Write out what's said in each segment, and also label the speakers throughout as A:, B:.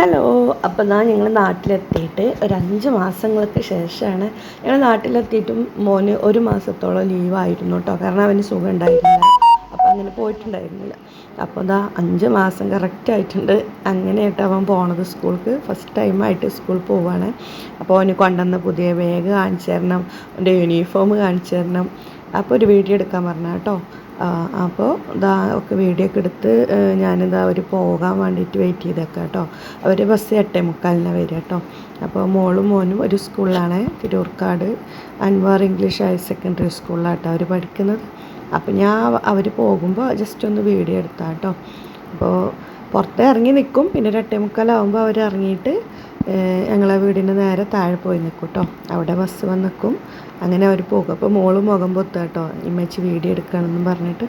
A: Hello അപ്പോൾ ഞാൻ ഞങ്ങൾ നാട്ടിലെത്തിയിട്ട് ഒരു അഞ്ച് മാസങ്ങൾക്ക് ശേഷമാണ് ഞങ്ങൾ നാട്ടിലെത്തിയിട്ടും മോന് ഒരു മാസത്തോളം ലീവായിരുന്നു കേട്ടോ കാരണം അവന് സുഖം ഉണ്ടായിരുന്നില്ല അപ്പോൾ അങ്ങനെ പോയിട്ടുണ്ടായിരുന്നില്ല. അപ്പോൾ ഇതാ അഞ്ച് മാസം കറക്റ്റ് ആയിട്ടുണ്ട്. അങ്ങനെയായിട്ട് അവൻ പോണത് സ്കൂൾക്ക്. ഫസ്റ്റ് ടൈമായിട്ട് സ്കൂൾ പോവുകയാണ് അപ്പോൾ അവന് കൊണ്ടുവന്ന പുതിയ ബാഗ് കാണിച്ചു തരണം. അവന്റെ യൂണിഫോം കാണിച്ചു തരണം. അപ്പോൾ ഒരു വീഡിയോ എടുക്കാൻ പറഞ്ഞു കേട്ടോ അപ്പോൾ ഇതാ ഒക്കെ വീഡിയോ ഒക്കെ എടുത്ത് ഞാനിതാ അവർ പോകാൻ വേണ്ടിയിട്ട് വെയിറ്റ് ചെയ്തേക്കാം കേട്ടോ അവർ ബസ് എട്ടേ മുക്കാലിനാണ് വരിക കേട്ടോ അപ്പോൾ മോളും മോനും ഒരു സ്കൂളിലാണ് Tirurkad Anwar English higher secondary സ്കൂളിലാട്ടോ അവർ പഠിക്കുന്നത്. അപ്പോൾ ഞാൻ അവർ പോകുമ്പോൾ ജസ്റ്റ് ഒന്ന് വീഡിയോ എടുത്താം കേട്ടോ അപ്പോൾ പുറത്ത് ഇറങ്ങി നിൽക്കും പിന്നെ ഒരു എട്ടേ മുക്കാലാവുമ്പോൾ അവർ ഇറങ്ങിയിട്ട് ഞങ്ങളെ വീടിന്റെ നേരെ താഴെ പോയി നിൽക്കും കേട്ടോ അവിടെ ബസ് വന്ന് നിൽക്കും. അങ്ങനെ അവർ പോകും. അപ്പോൾ മോൾ മുഖം പൊത്തുക കേട്ടോ ഇമ്മച്ചി വീഡിയോ എടുക്കണമെന്നും പറഞ്ഞിട്ട്.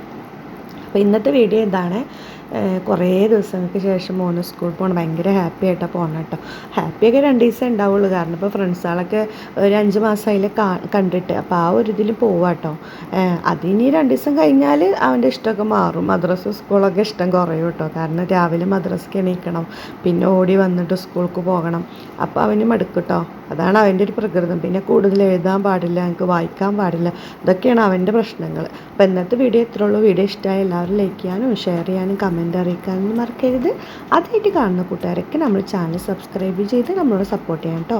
A: അപ്പോൾ ഇന്നത്തെ വീഡിയോ എന്താണ് കുറേ ദിവസങ്ങൾക്ക് ശേഷം മോന് സ്കൂൾ പോകണം ഭയങ്കര ഹാപ്പി ആയിട്ടാണ് പോകണം കേട്ടോ ഹാപ്പിയൊക്കെ രണ്ട് ദിവസം ഉണ്ടാവുള്ളൂ. കാരണം ഇപ്പോൾ ഫ്രണ്ട്സുകളൊക്കെ ഒരു അഞ്ച് മാസം അതിൽ കണ്ടിട്ട്. അപ്പോൾ ആ ഒരു ഇതിൽ പോവാം കേട്ടോ അതിനി രണ്ട് ദിവസം കഴിഞ്ഞാൽ അവന്റെ ഇഷ്ടമൊക്കെ മാറും. മദ്രസ സ്കൂളൊക്കെ ഇഷ്ടം കുറയും കേട്ടോ കാരണം രാവിലെ മദ്രസക്ക് എണീക്കണം. പിന്നെ ഓടി വന്നിട്ട് സ്കൂൾക്ക് പോകണം. അപ്പോൾ അവന് മടുക്കും കേട്ടോ അതാണ് അവന്റെ ഒരു പ്രകൃതം. പിന്നെ കൂടുതൽ എഴുതാൻ പാടില്ല. എനിക്ക് വായിക്കാൻ പാടില്ല. ഇതൊക്കെയാണ് അവന്റെ പ്രശ്നങ്ങൾ. അപ്പോൾ ഇന്നത്തെ വീഡിയോ ഇത്രേ ഉള്ളൂ. വീഡിയോ ഇഷ്ടമായ എല്ലാവരും ലൈക്ക് ചെയ്യാനും ഷെയർ ചെയ്യാനും കമന്റ് അറിയിക്കാനും മറക്കരുത്. അതായിട്ട് കാണുന്ന കൂട്ടുകാരൊക്കെ നമ്മുടെ ചാനൽ സബ്സ്ക്രൈബ് ചെയ്ത് നമ്മളോട് സപ്പോർട്ട് ചെയ്യാം കേട്ടോ